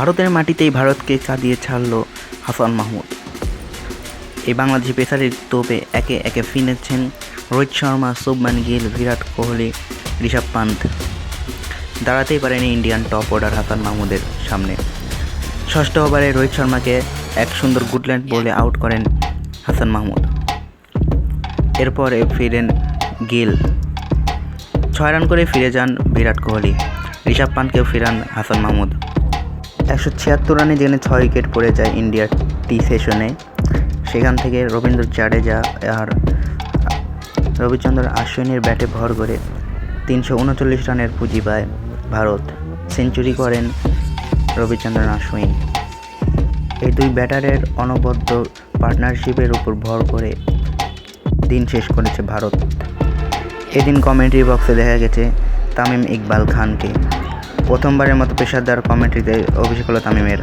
ভারতের মাটিতেই ভারতকে কাঁদিয়ে ছাড়ল হাসান মাহমুদ। এই বাংলাদেশি পেসারের তোপে একে একে ফিনেছেন রোহিত শর্মা, শুভমান গিল, বিরাট কোহলি, ঋষভ পান্ত দাঁড়াতেই পারেনি ইন্ডিয়ান টপ অর্ডার হাসান মাহমুদের সামনে। ষষ্ঠ ওভারে রোহিত শর্মাকে এক সুন্দর গুডল্যান্ড বলে আউট করেন হাসান মাহমুদ। এরপরে ফিরেন গিল। ছয় রান করে ফিরে যান বিরাট কোহলি। ঋষভ পান্তকেও ফিরান হাসান মাহমুদ। একশো ছিয়াত্তর রানে যেখানে ছয় উইকেট পড়ে যায় ইন্ডিয়ার টি সেশনে। সেখান থেকে রবীন্দ্র জাডেজা আর রবিচন্দ্র আশ্বিনের ব্যাটে ভর করে তিনশো উনচল্লিশ রানের পুঁজি পায় ভারত। সেঞ্চুরি করেন রবিচন্দ্রন আশ্বিন। এই দুই ব্যাটারের অনবদ্য পার্টনারশিপের উপর ভর করে দিন শেষ করেছে ভারত। এদিন কমেন্ট্রি বক্সে দেখা গেছে তামিম ইকবাল খানকে। প্রথমবারের মতো পেশাদার কমেন্ট্রিতে অভিষেক হলো তামিমের।